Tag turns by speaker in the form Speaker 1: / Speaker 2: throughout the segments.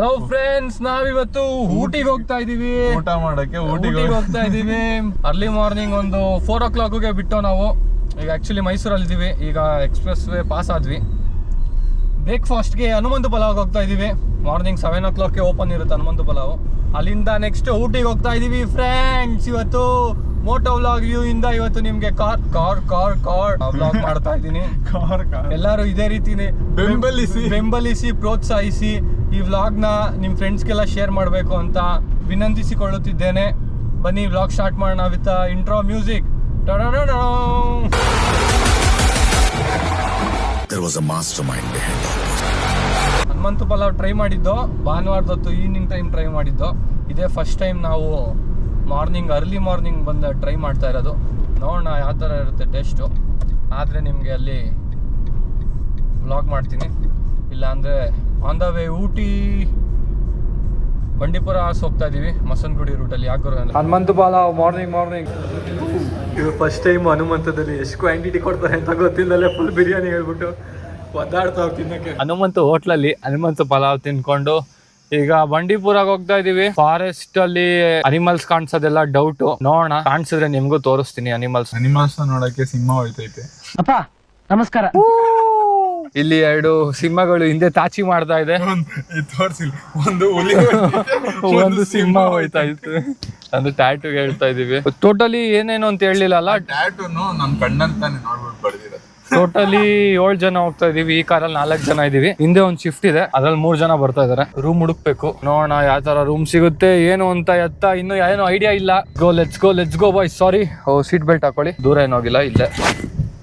Speaker 1: Hello friends ನಾವಿವತ್ತು ಊಟಿಗೆ ಹೋಗ್ತಾ ಇದೀವಿ
Speaker 2: ಊಟ ಮಾಡಕ್ಕೆ ಊಟಿಗೆ
Speaker 1: ಹೋಗ್ತಾ ಇದೀವಿ ಅರ್ಲಿ ಮಾರ್ನಿಂಗ್ ಒಂದು ಫೋರ್ ಓ ಕ್ಲಾಕ್ಗೆ ಬಿಟ್ಟು ನಾವು. ಈಗ ಆಕ್ಚುಲಿ ಮೈಸೂರಲ್ಲಿ ಇದೀವಿ ಈಗ ಎಕ್ಸ್ಪ್ರೆಸ್ ವೇ ಪಾಸ್ ಆದ್ವಿ ಬ್ರೇಕ್ಫಾಸ್ಟ್ಗೆ ಹನುಮಂತ ಪಲಾವ್ ಹೋಗ್ತಾ ಇದೀವಿ ಮಾರ್ನಿಂಗ್ ಸೆವೆನ್ ಓ ಕ್ಲಾಕ್ಗೆ ಓಪನ್ ಇರುತ್ತೆ ಹನುಮಂತ ಪಲಾವ್. ಅಲ್ಲಿಂದ ನೆಕ್ಸ್ಟ್ ಊಟಿಗೆ ಹೋಗ್ತಾ ಇದೀವಿ ಫ್ರೆಂಡ್ಸ್ ಇವತ್ತು ಮೋಟೋ ವ್ಲಾಗ್ ವ್ಯೂ ಇಂದ ಇವತ್ತು ನಿಮ್ಗೆ car car car car vlog ಮಾಡ್ತಾ ಇದ್ದೀನಿ.
Speaker 2: ಕಾರ್ ಕಾರ್
Speaker 1: ಎಲ್ಲರೂ ಇದೇ ರೀತಿನೇ
Speaker 2: ಬೆಂಬಲಿಸಿ.
Speaker 1: ಬೆಂಬಲಿಸಿ ಪ್ರೋತ್ಸಾಹಿಸಿ. ಈ ವ್ಲಾಗ್ನ ನಿಮ್ಮ ಫ್ರೆಂಡ್ಸ್ಗೆಲ್ಲ ಶೇರ್ ಮಾಡಬೇಕು ಅಂತ ವಿನಂತಿಸಿಕೊಳ್ಳುತ್ತಿದ್ದೇನೆ. ಬನ್ನಿ ವ್ಲಾಗ್ ಸ್ಟಾರ್ಟ್ ಮಾಡೋಣ with intro music Hanumanthu pulao try ಮಾಡಿದ್ದು ಭಾನುವಾರದೊತ್ತು ಈವ್ನಿಂಗ್ ಟೈಮ್ ಟ್ರೈ ಮಾಡಿದ್ದು. ಇದೇ ಫಸ್ಟ್ ಟೈಮ್ ನಾವು ಮಾರ್ನಿಂಗ್ ಅರ್ಲಿ ಮಾರ್ನಿಂಗ್ ಬಂದು ಟ್ರೈ ಮಾಡ್ತಾ ಇರೋದು. ನೋಡೋಣ ಯಾವ ಥರ ಇರುತ್ತೆ ಟೇಸ್ಟು ಆದರೆ ನಿಮಗೆ ಅಲ್ಲಿ ವ್ಲಾಗ್ ಮಾಡ್ತೀನಿ. ಇಲ್ಲಾಂದರೆ on the way Ooty Bandipur as ಹೋಗ್ತಾ ಇದೀವಿ. ಮಸನಗುಡಿ ರೂಟಲ್ಲಿ ಯಾಕೆ ಹನುಮಂತ ಬಾಲ ಮಾರ್ನಿಂಗ್ ಮಾರ್ನಿಂಗ್ ಇದು ಫಸ್ಟ್ ಟೈಮ್ ಹನುಮಂತದಲ್ಲಿ ಎಷ್ಟು ಕ್ವಾಂಟಿಟಿ ಕೊಡ್ತಾರೆ ಅಂತ ಗೊತ್ತಿಲ್ಲದಲ್ಲೇ ಫುಲ್ ಬಿರಿಯಾನಿ ಹೇಳ್ಬಿಟ್ಟು ಒದ್ದಾಡ್ತಾ ತಿನ್ನಕ್ಕೆ. ಹನುಮಂತ ಹೋಟ್ಲಲ್ಲಿ ಹನುಮಂತ ಪಲಾವ್ ತಿನ್ಕೊಂಡು ಈಗ ಬಂಡೀಪುರಾಗ ಹೋಗ್ತಾ ಇದೀವಿ. ಫಾರೆಸ್ಟ್ ಅಲ್ಲಿ ಅನಿಮಲ್ಸ್ ಕಾಣಿಸೋದೆಲ್ಲ ಡೌಟ್ ನೋಡೋಣ. ಕಾಣಿಸಿದ್ರೆ ನಿಮ್ಗೂ ತೋರಿಸ್ತೀನಿ ಅನಿಮಲ್ಸ್
Speaker 2: ಅನಿಮಲ್ಸ್ ನೋಡಕ್ಕೆ ಸಿಂಹ ಹೋಯ್ತೈತೆ.
Speaker 3: ಅಪ್ಪ ನಮಸ್ಕಾರ.
Speaker 1: ಇಲ್ಲಿ ಎರಡು ಸಿಂಹಗಳು ಹಿಂದೆ ತಾಚಿ ಮಾಡ್ತಾ ಇದೆ.
Speaker 2: ಒಂದು ಹುಲಿ
Speaker 1: ಒಂದು ಸಿಂಹ ಹೋಯ್ತಾ ಇತ್ತು ಅಂದ್ರೆ ಟ್ಯಾಟು ಹೇಳ್ತಾ ಇದೀವಿ. ಟೋಟಲಿ ಏನೇನು ಅಂತ ಹೇಳಿಲ್ಲ
Speaker 2: ಟ್ಯಾಟೂನು ನಮ್ ಕಣ್ಣಂತಾನೆ ನೋಡ್ಬಿಟ್ಟು ಬಡ್ದಿರೋದು.
Speaker 1: ಟೋಟಲಿ ಏಳು ಜನ ಹೋಗ್ತಾ ಇದೀವಿ. ಈ ಕಾರಲ್ಲಿ ನಾಲ್ಕು ಜನ ಇದೀವಿ. ಹಿಂದೆ ಒಂದ್ ಶಿಫ್ಟ್ ಇದೆ. ಅದ್ರಲ್ಲಿ ಮೂರ್ ಜನ ಬರ್ತಾ ಇದಾರೆ. ರೂಮ್ ಹುಡುಕ್ಬೇಕು. ನೋಡೋಣ ಯಾವ ತರ ರೂಮ್ ಸಿಗುತ್ತೆ ಏನು ಅಂತ ಎತ್ತ ಇನ್ನು ಏನೋ ಐಡಿಯಾ ಇಲ್ಲ. Go let's go let's go bye sorry oh seat belt ಹಾಕೊಳ್ಳಿ. ದೂರ ಏನೋ ಹೋಗಿಲ್ಲ ಇಲ್ಲೇ.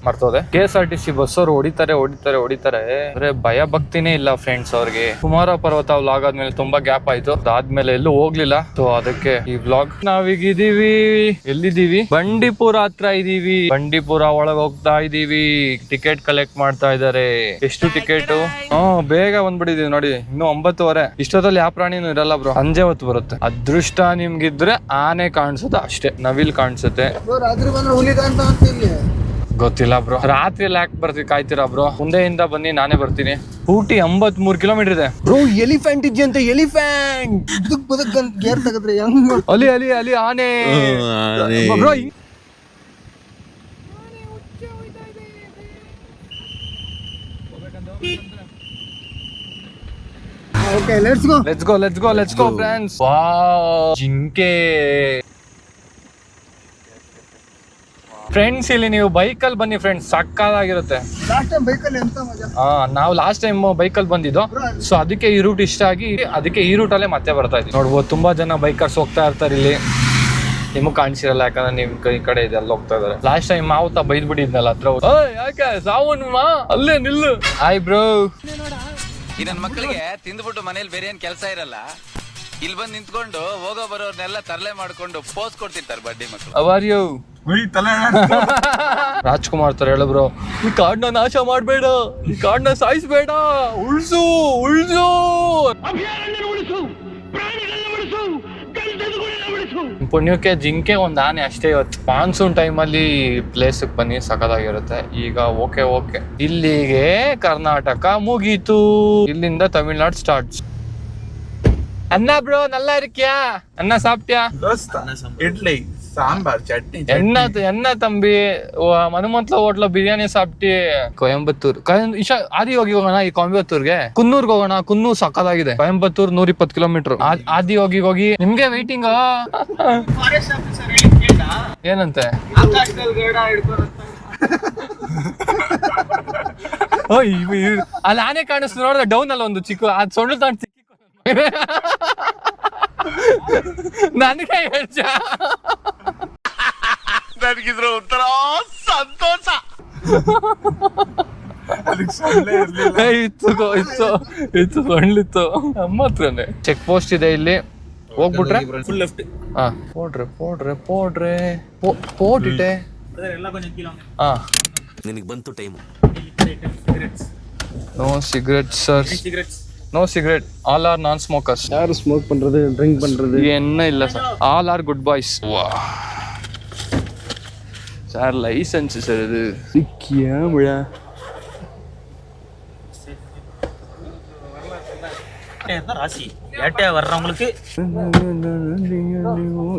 Speaker 1: ಮರ್ತೋದೆ? K S R T C bus ಅವ್ರು ಹೊಡಿತಾರೆ ಹೊಡಿತಾರೆ ಹೊಡಿತಾರೆ. ಅಂದ್ರೆ ಭಯ ಭಕ್ತಿನೇ ಇಲ್ಲ ಫ್ರೆಂಡ್ಸ್ ಅವ್ರಿಗೆ. ಕುಮಾರ ಪರ್ವತ ವ್ಲಾಗ್ ಆದ್ಮೇಲೆ ತುಂಬಾ ಗ್ಯಾಪ್ ಆಯ್ತು. ಅದಾದ್ಮೇಲೆ ಎಲ್ಲೂ ಹೋಗ್ಲಿಲ್ಲ. ಸೊ ಅದಕ್ಕೆ ಈ ವ್ಲಾಗ್ ನಾವೀಗ ಇದೀವಿ ಎಲ್ಲಿದೀವಿ ಬಂಡೀಪುರ ಹತ್ರ ಇದೀವಿ. ಬಂಡೀಪುರ ಒಳಗ್ ಹೋಗ್ತಾ ಇದೀವಿ. ಟಿಕೆಟ್ ಕಲೆಕ್ಟ್ ಮಾಡ್ತಾ ಇದಾರೆ. ಎಷ್ಟು ಟಿಕೆಟ್ ಹ್ಮ್ ಬೇಗ ಬಂದ್ಬಿಟ್ಟಿದೀವಿ ನೋಡಿ. ಇನ್ನು ಒಂಬತ್ತುವರೆ. ಇಷ್ಟೊತ್ತಲ್ಲಿ ಯಾವ ಪ್ರಾಣಿನೂ ಇರಲ್ಲ ಬ್ರೋ ಸಂಜೆ ಹೊತ್ತು ಬರುತ್ತೆ. ಅದೃಷ್ಟ ನಿಮ್ಗಿದ್ರೆ ಆನೆ ಕಾಣಿಸುತ್ತೆ ಅಷ್ಟೇ. ನವಿಲ್ ಕಾಣಿಸುತ್ತೆ. ಗೊತ್ತಿಲ್ಲ ಬ್ರೋ. ರಾತ್ರಿ ಎಲ್ಲ ಯಾಕೆ ಬರ್ತೀವಿ ಕಾಯ್ತೀರಾ ಬ್ರೋ? ಮುಂದೆಯಿಂದ ಬನ್ನಿ ನಾನೇ ಬರ್ತೀನಿ. ಊಟಿ ಎಂಬತ್ ಮೂರ್ ಕಿಲೋಮೀಟರ್ ಇದೆ.
Speaker 3: ಬ್ರೋ ಎಲಿಫೆಂಟ್ ಇದೆಯಂತೆ ಎಲಿಫೆಂಟ್ ಬದುಕ್ ಬದುಕ್ ಅಂತ ಗೇರ್ ತೆಗೆದ್ರೆ ಹೆಂಗ್
Speaker 1: ಅಲಿ ಅಲಿ ಅಲಿ ಆನೆ! Bro
Speaker 3: okay let's go
Speaker 1: let's go let's go let's go friends wow ಜಿಂಕೆ ಫ್ರೆಂಡ್ಸ್ ಇಲ್ಲಿ ನೀವು ಬೈಕಲ್ಲಿ ಬನ್ನಿ ಫ್ರೆಂಡ್ಸ್ ಸಕ್ಕದಾಗಿರುತ್ತೆ
Speaker 3: ಲಾಸ್ಟ್ ಟೈಮ್ ಬೈಕಲ್ಲಿ ಎಂತ ಮಜಾ?
Speaker 1: ಹಾ ನಾವು ಲಾಸ್ಟ್ ಟೈಮ್ ಬೈಕಲ್ಲಿ ಬಂದಿದ್ದು. ಸೊ ಅದಕ್ಕೆ ಈ ರೂಟ್ ಇಷ್ಟ ಆಗಿ ಅದಕ್ಕೆ ಈ ರೂಟಲ್ಲೇ ಮತ್ತೆ ಬರ್ತಾ ಇದ್ದೀವಿ ನೋಡ್ಬೋದು ತುಂಬಾ ಜನ ಬೈಕರ್ಸ್ ಹೋಗ್ತಾ ಇರ್ತಾರೆ ಇಲ್ಲಿ. ನಿಮಗ್ ಕಾಣಿಸಿರಲ್ಲ ಯಾಕಂದ್ರೆ ನಿಮ್ ಕೈ ಕಡೆ ಇದೆ ಅಲ್ಲಿ ಹೋಗ್ತಾ ಇದಾರೆ. ಲಾಸ್ಟ್ ಟೈಮ್ ಮಾವುತ ಬೈದ್ ಬಿಟ್ಟಿದ್ನಲ್ಲ ಹತ್ರ ಯಾಕೆ? ಸಾವನ್ ಮಾ? ಅಲ್ಲೇ ನಿಲ್ಲು. ಹಾಯ್ ಬ್ರೋ
Speaker 4: ಈ ನನ್ನ ಮಕ್ಕಳಿಗೆ ತಿಂದ್ಬಿಟ್ಟು ಮನೇಲಿ ಬೇರೆ ಏನ್ ಕೆಲಸ ಇರಲ್ಲ. ಇಲ್ಲಿ ಬಂದು ನಿಂತ್ಕೊಂಡು ಹೋಗೋ ಬರೋರ್ನೆಲ್ಲ ತರಲೆ ಮಾಡ್ಕೊಂಡು ಪೋಸ್ ಕೊಡ್ತಿರ್ತಾರೆ ಬಡ್ಡಿ ಮಕ್ಕಳು
Speaker 1: ಅವರ್ ಯು ರಾಜ್ಕುಮಾರ್ ತರ ಹೇಳು ಬ್ರೋ ಈ ಕಾಡ್ನ ನಾಶ ಮಾಡಬೇಡ. ಈ ಕಾಡ್ನ ಸಾಯಿಸ್ಬೇಡ. ಉಳ್ಸು ಉಳ್ಸು. ಪುಣ್ಯಕ್ಕೆ ಜಿಂಕೆ ಒಂದು ಆನೆ ಅಷ್ಟೇ ಇವತ್ತು ಮಾನ್ಸೂನ್ ಟೈಮಲ್ಲಿ ಪ್ಲೇಸಿಗೆ ಬನ್ನಿ ಸಖತ್ತಾಗಿರುತ್ತೆ ಈಗ ಓಕೆ ಓಕೆ ಇಲ್ಲಿಗೆ ಕರ್ನಾಟಕ ಮುಗೀತು. ಇಲ್ಲಿಂದ ತಮಿಳ್ನಾಡು ಸ್ಟಾರ್ಟ್ ಅನ್ನ ಬ್ರೋ ನಲ್ಲ ಇರ್ಕ್ಯಾ ಅನ್ನ ಸಾಪ್ಟ್ಯಾ?
Speaker 2: ದೋಸ್ತ ಇಡ್ಲಿ ಸಾಂಬಾರ್ ಚಟ್ನಿ
Speaker 1: ಎನ್ನ ಎನ್ನ ತಂಬಿ ಮನುಮಂತ್ಲ ಹೋಟ್ಲ ಬಿರಿಯಾನಿ ಸಾಪ್ಟಿ. ಕೊಯಂಬತ್ತೂರ್. ಕೊಯಂ- ಇಶಾ ಆದಿ ಹೋಗಿ ಹೋಗೋಣ ಈ ಕೊಯಂಬತ್ತೂರ್ಗೆ? ಕುನ್ನೂರ್ಗೆ ಹೋಗೋಣ ಕುನ್ನೂರ್ ಸಕ್ಕದಾಗಿದೆ ಕೊಯಂಬತ್ತೂರ್ ನೂರ ಇಪ್ಪತ್ತು ಕಿಲೋಮೀಟರ್. ಆದಿ ಹೋಗಿ ಹೋಗಿ ನಿಮ್ಗೆ ವೈಟಿಂಗ್ ಏನಂತೆ? ಅಲ್ಲಿ ಆನೆ ಕಾಣಿಸ್ತು ನೋಡಿದ್ರೆ ಡೌನ್ ಅಲ್ಲಿ ಒಂದು ಚಿಕ್ಕ ಅದ್ ಸೊಳ್ಳು ತಾಂಡ್ ಸಿಕ್ಕಿ ನನಗೆ ಹೇಳ್ಜ
Speaker 4: ನನಗಿದ್ರು ಉತ್ತರ ಸಂತೋಷ.
Speaker 1: ಇತ್ತು ಇತ್ತು ಇತ್ತು ಸೊಳ್ಳಿತ್ತು ನಮ್ಮ ಹತ್ರನೇ. ಚೆಕ್ ಪೋಸ್ಟ್ ಇದೆ ಇಲ್ಲಿ. ಹೋಗ್ಬಿಟ್ರೆ?
Speaker 2: ಫುಲ್ ಲೆಫ್ಟ್
Speaker 1: ಹಾ. ಪೋಡ್ರೆ ಪೋಡ್ರೆ ಪೋಡ್ರೆ ಪೋ- ಪೋಟಿಟೆ ಹಾ.
Speaker 5: ನಿನಗೆ ಬಂತು time
Speaker 1: no cigarette sir no cigarette all are நான் ஸ்மோக்கர்ஸ்
Speaker 3: யார் ஸ்மோக் பண்றது? ட்ரிங்க் பண்றது?
Speaker 1: என்ன இல்ல sir all are good boys வா சார் லைசன்ஸ் சார் இது. சிக்கியா
Speaker 6: விழா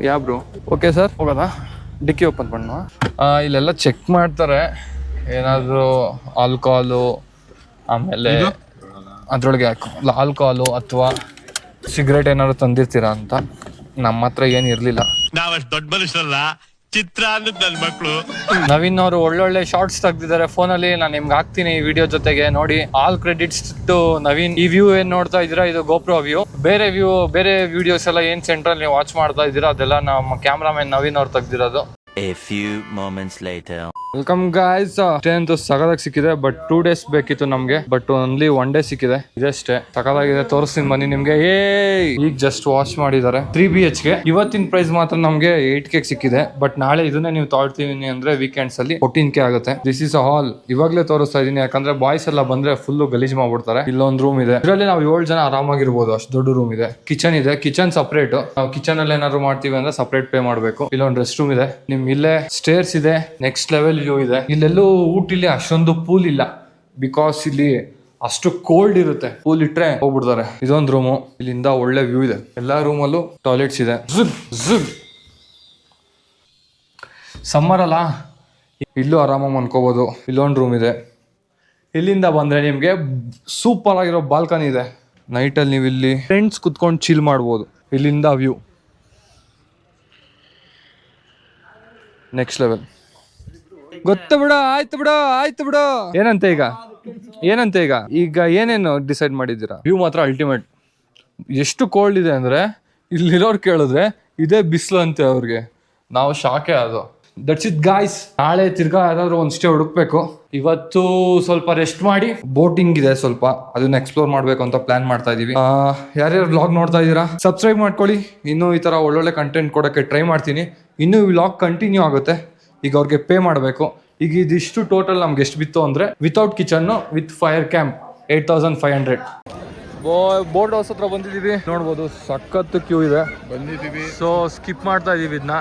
Speaker 1: ಯಾ ಬ್ರೋ ಓಕೆ ಸರ್ ಹೋಗೋದಾ ಡಿಕ್ಕಿ ಓಪನ್ பண்ணுವಾ ಇಲ್ಲೆಲ್ಲ ಚೆಕ್ ಮಾಡ್ತಾರೆ ಏನಾದರೂ ಆಲ್ಕೋಹಾಲು ಆಮೇಲೆ ಅದ್ರೊಳಗೆ ಆಲ್ಕೋಹಾಲು ಅಥವಾ ಸಿಗರೇಟ್ ಏನಾದ್ರು ತಂದಿರ್ತೀರಾ ಅಂತ? ನಮ್ಮ ಹತ್ರ ಏನು ಇರಲಿಲ್ಲ.
Speaker 7: ನಾವಷ್ಟು ದೊಡ್ಡ ಮನುಷ್ಯರಲ್ಲ ಚಿತ್ರ ಅಂದ್ರೆ ನನ್ನ ಮಕ್ಕಳು
Speaker 1: ನವೀನ್ ಅವರು ಒಳ್ಳೊಳ್ಳೆ ಶಾರ್ಟ್ಸ್ ತೆಗ್ದಿದ್ದಾರೆ. ಫೋನಲ್ಲಿ ನಾನು ನಿಮ್ಗೆ ಹಾಕ್ತೀನಿ ಈ ವಿಡಿಯೋ ಜೊತೆಗೆ. ನೋಡಿ ಆಲ್ ಕ್ರೆಡಿಟ್ಸ್ ಟು ನವೀನ್. ಈ ವ್ಯೂ ಏನ್ ನೋಡ್ತಾ ಇದ್ದೀರಾ? ಇದು ಗೋಪ್ರೋ ವ್ಯೂ ಬೇರೆ ವ್ಯೂ ಬೇರೆ ವಿಡಿಯೋಸ್ ಎಲ್ಲ ಏನ್ ಸೆಂಟ್ರಲ್ ನೀವು ವಾಚ್ ಮಾಡ್ತಾ ಇದ್ದೀರಾ? ಅದೆಲ್ಲ ನಮ್ಮ ಕ್ಯಾಮ್ರಾಮನ್ ನವೀನ್ ಅವ್ರು ತೆಗ್ದಿರೋದು.
Speaker 8: A few moments later.
Speaker 1: Welcome guys ಅಂತೂ ಸಗದಾಗಿ ಸಿಕ್ಕಿದೆ ಬಟ್ ಟೂ ಡೇಸ್ ಬೇಕಿತ್ತು ನಮ್ಗೆ ಬಟ್ ಓನ್ಲಿ ಒನ್ ಡೇ ಸಿಕ್ಕಿದೆ. ಇದಷ್ಟೇ ಸಕದಾಗಿದೆ ತೋರಿಸ್ತೀನಿ ಬನ್ನಿ ನಿಮ್ಗೆ. ಏ ಈಗ ಜಸ್ಟ್ ವಾಶ್ ಮಾಡಿದ್ದಾರೆ. ತ್ರೀ ಬಿ ಎಚ್ಗೆ. ಇವತ್ತಿನ ಪ್ರೈಸ್ ಮಾತ್ರ ನಮ್ಗೆ ಏಟ್ ಕೆ ಸಿಕ್ಕಿದೆ ಬಟ್ ನಾಳೆ ಇದನ್ನೇ ನೀವು ತೊಗೊಳ್ತೀವಿ ಅಂದ್ರೆ ವೀಕೆಂಡ್ಸ್ ಅಲ್ಲಿ ಫೋರ್ಟೀನ್ ಕೆ ಆಗುತ್ತೆ. ದಿಸ್ ಇಸ್ ಅ ಹಾಲ್ ಇವಾಗ್ಲೇ ತೋರಿಸ್ತಾ ಇದೀನಿ, ಯಾಕಂದ್ರೆ ಬಾಯ್ಸ್ ಎಲ್ಲ ಬಂದ್ರೆ ಫುಲ್ ಗಲೀಜ್ ಮಾಡ್ಬಿಡ್ತಾರೆ. ಇಲ್ಲೊಂದು ರೂಮ್ ಇದೆ. ಇದರಲ್ಲಿ ನಾವು ಏಳು ಜನ ಆರಾಮಾಗಿರ್ಬೋದು, ಅಷ್ಟು ದೊಡ್ಡ ರೂಮ್ ಇದೆ. ಕಿಚನ್ ಇದೆ. ಕಿಚನ್ ಸಪರೇಟ್ ನಾವು ಕಿಚನ್ ಅಲ್ಲಿ ಏನಾದ್ರು ಮಾಡ್ತೀವಿ ಅಂದ್ರೆ ಸಪರೇಟ್ ಪೇ ಮಾಡಬೇಕು. ಇಲ್ಲೊಂದು ರೆಸ್ಟ್ ರೂಮ್ ಇದೆ. ನಿಮ್ ಇಲ್ಲೇ ಸ್ಟೇರ್ಸ್ ಇದೆ ನೆಕ್ಸ್ಟ್ ಲೆವೆಲ್ ವ್ಯೂ ಇದೆ. ಇಲ್ಲೆಲ್ಲೂ ಇಲ್ಲಿ ಅಷ್ಟೊಂದು ಪೂಲ್ ಇಲ್ಲ. ಬಿಕಾಸ್ ಇಲ್ಲಿ ಅಷ್ಟು ಕೋಲ್ಡ್ ಇರುತ್ತೆ. ಪೂಲ್ ಇಟ್ರೆ ಹೋಗ್ಬಿಡ್ತಾರೆ. ಇದೊಂದು ರೂಮು ಇಲ್ಲಿಂದ ಒಳ್ಳೆ ವ್ಯೂ ಇದೆ. ಎಲ್ಲಾ ರೂಮಲ್ಲೂ ಟಾಯ್ಲೆಟ್ಸ್ ಇದೆ. ಝುಗ್ ಝುಗ್. ಸಮ್ಮರ್ ಅಲ್ಲ? ಇಲ್ಲೂ ಆರಾಮಾಗಿ ಮನ್ಕೋಬೋದು ಇಲ್ಲೊಂದು ರೂಮ್ ಇದೆ. ಇಲ್ಲಿಂದ ಬಂದರೆ ನಿಮಗೆ ಸೂಪರ್ ಆಗಿರೋ ಬಾಲ್ಕನಿ ಇದೆ. ನೈಟಲ್ಲಿ ನೀವು ಇಲ್ಲಿ ಫ್ರೆಂಡ್ಸ್ ಕುತ್ಕೊಂಡು ಚಿಲ್ ಮಾಡ್ಬೋದು. ಇಲ್ಲಿಂದ ವ್ಯೂ ನೆಕ್ಸ್ಟ್ ಲೆವೆಲ್ ಗೊತ್ತ ಬಿಡ ಆಯ್ತು ಬಿಡ ಆಯ್ತು ಬಿಡ. ಏನಂತ ಈಗ? ಏನಂತ ಈಗ? ಈಗ ಏನೇನು ಡಿಸೈಡ್ ಮಾಡಿದ್ದೀರಾ? ವ್ಯೂ ಮಾತ್ರ ಅಲ್ಟಿಮೇಟ್ ಎಷ್ಟು ಕೋಲ್ಡ್ ಇದೆ ಅಂದ್ರೆ ಇಲ್ಲಿರೋರು ಕೇಳಿದ್ರೆ ಇದೇ ಬಿಸಿಲು ಅಂತೆ ಅವ್ರಿಗೆ. ನಾವು ಶಾಕೆ ಅದು. ದಟ್ಸ್ ಇಟ್ ಗಾಯ್ಸ್ ನಾಳೆ ತಿರ್ಗಾ ಯಾವ್ದಾದ್ರು ಒಂದು ಸ್ಟೇ ಹುಡುಕ್ಬೇಕು. ಇವತ್ತು ಸ್ವಲ್ಪ ರೆಸ್ಟ್ ಮಾಡಿ ಬೋಟಿಂಗ್ ಇದೆ ಸ್ವಲ್ಪ. ಅದನ್ನ ಎಕ್ಸ್ಪ್ಲೋರ್ ಮಾಡ್ಬೇಕು ಅಂತ ಪ್ಲಾನ್ ಮಾಡ್ತಾ ಇದೀವಿ. ಆ, ಯಾರ್ಯಾರು ಬ್ಲಾಗ್ ನೋಡ್ತಾ ಇದ್ದೀರಾ ಸಬ್ಸ್ಕ್ರೈಬ್ ಮಾಡ್ಕೊಳ್ಳಿ. ಇನ್ನೂ ಈ ತರ ಒಳ್ಳೊಳ್ಳೆ ಕಂಟೆಂಟ್ ಕೊಡಕ್ಕೆ ಟ್ರೈ ಮಾಡ್ತೀನಿ. ಇನ್ನೂ ಲಾಕ್ ಕಂಟಿನ್ಯೂ ಆಗುತ್ತೆ. ಈಗ ಅವ್ರಿಗೆ ಪೇ ಮಾಡಬೇಕು. ಈಗ ಇದಿಷ್ಟು ಟೋಟಲ್ ನಮ್ಗೆ ಎಷ್ಟು ಬಿತ್ತು ಅಂದರೆ without kitchen with fire camp eight thousand five hundred board house ಹತ್ರ ಬಂದಿದ್ದೀವಿ. ನೋಡ್ಬೋದು ಸಖತ್ತು ಕ್ಯೂ ಇದೆ.
Speaker 2: ಬಂದಿದ್ದೀವಿ.
Speaker 1: ಸೊ ಸ್ಕಿಪ್ ಮಾಡ್ತಾ ಇದೀವಿ ಇದನ್ನ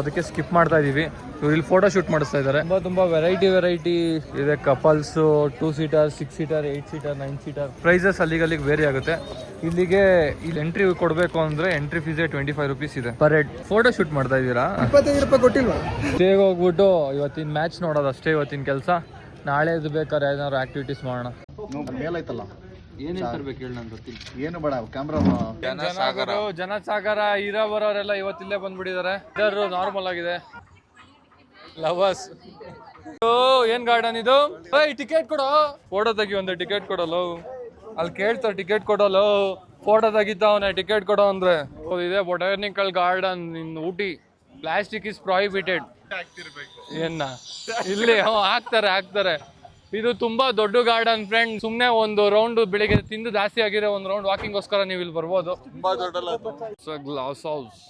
Speaker 1: ಅದಕ್ಕೆ ಸ್ಕಿಪ್ ಮಾಡ್ತಾ ಇದೀವಿ. ಇವ್ರು ಇಲ್ಲಿ ಫೋಟೋ ಶೂಟ್ ಮಾಡಿಸ್ತಾ ಇದ್ದಾರೆ. ತುಂಬಾ ತುಂಬಾ ವೆರೈಟಿ ವೆರೈಟಿ ಇದೆ. Couples two seater six seater eight seater nine seater prices ಅಲ್ಲಿಗೆ ಅಲ್ಲಿಗೆ ವೇರಿ ಆಗುತ್ತೆ. ಇಲ್ಲಿಗೆ ಇಲ್ಲಿ ಎಂಟ್ರಿ ಕೊಡಬೇಕು ಅಂದ್ರೆ entry fees twenty five rupees ಇದೆ. ಪರ್ ಹೆಡ್ ಫೋಟೋ ಶೂಟ್ ಮಾಡ್ತಾ ಇದ್ದೀರಾ?
Speaker 3: ಇಪ್ಪತ್ತೈದು ರೂಪಾಯಿ ಕೊಟ್ಟಿಲ್ವಾ?
Speaker 1: ಸ್ಟೇಗೆ ಹೋಗ್ಬಿಟ್ಟು ಇವತ್ತಿನ ಮ್ಯಾಚ್ ನೋಡೋದು ಅಷ್ಟೇ ಇವತ್ತಿನ ಕೆಲಸ. ನಾಳೆ ಇದು ಬೇಕಾದ್ರೆ ಏನಾದ್ರು ಆಕ್ಟಿವಿಟೀಸ್ ಮಾಡೋಣ.
Speaker 3: ಮೇಲೈತಲ್ಲ ಏನು ಬೇಡ ಕ್ಯಾಮ್ರಾ
Speaker 1: ಜನಸಾಗರ. ಜನಸಾಗರ ಇರೋ ಬರೋರೆಲ್ಲ ಇವತ್ತಿಲ್ಲೇ ಬಂದ್ಬಿಟ್ಟಿದ್ದಾರೆ. ನಾರ್ಮಲ್ ಆಗಿದೆ. ಲವರ್ಸ್ ಏನ್ ಗಾರ್ಡನ್ ಇದು? ಏಯ್ ಟಿಕೆಟ್ ಕೊಡೋ. ಫೋಟೋ ತೆಗಿ ಒಂದು ಟಿಕೆಟ್ ಕೊಡಲ್ಲ ಅಲ್ಲಿ ಕೇಳ್ತಾರೆ ಟಿಕೆಟ್ ಕೊಡಲ್ಲ ಫೋಟೋ ತೆಗಿತಾವನೆ ಟಿಕೆಟ್ ಕೊಡೋ ಅಂದ್ರೆ. ಓ, ಇದೆ botanical garden in Ooty. Plastic is prohibited. ಏನ? ಇಲ್ಲಿ ಹಾಕ್ತಾರೆ ಹಾಕ್ತಾರೆ. ಇದು ತುಂಬಾ ದೊಡ್ಡ ಗಾರ್ಡನ್ ಫ್ರೆಂಡ್ ಸುಮ್ನೆ ಒಂದು ರೌಂಡ್ ಬೆಳಿಗ್ಗೆ ತಿಂದು ಜಾಸ್ತಿ ಆಗಿರೋ ಒಂದು ರೌಂಡ್ ವಾಕಿಂಗ್ ಗೋಸ್ಕರ ನೀವು ಇಲ್ಲಿ ಬರ್ಬೋದು ಗ್ಲಾಸ್ ಹೌಸ್